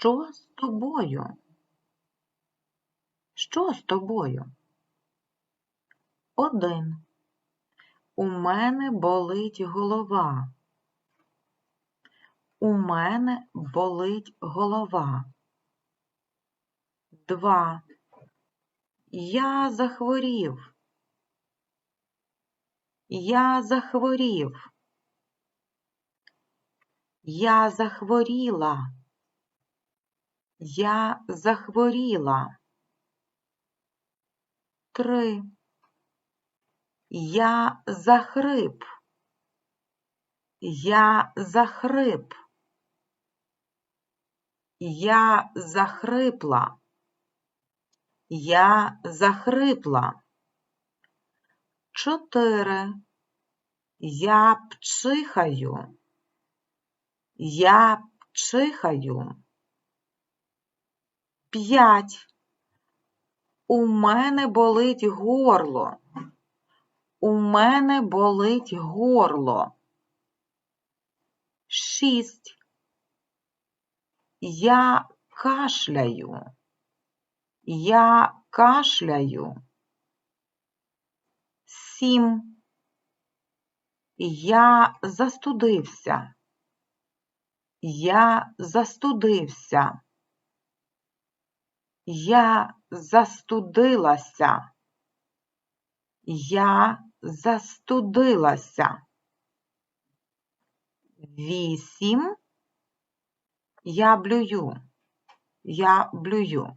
Що з тобою? Що з тобою? Один. У мене болить голова. У мене болить голова. Два. Я захворів. Я захворів. Я захворіла. Я захворіла. Три. Я захрип. Я захрип. Я захрипла. Я захрипла. Чотири. Я пчихаю. Я пчихаю. П'ять. У мене болить горло. У мене болить горло. Шість. Я кашляю. Я кашляю. Сім. Я застудився. Я застудився. Я застудилася. Я застудилася. Вісім. Я блюю. Я блюю.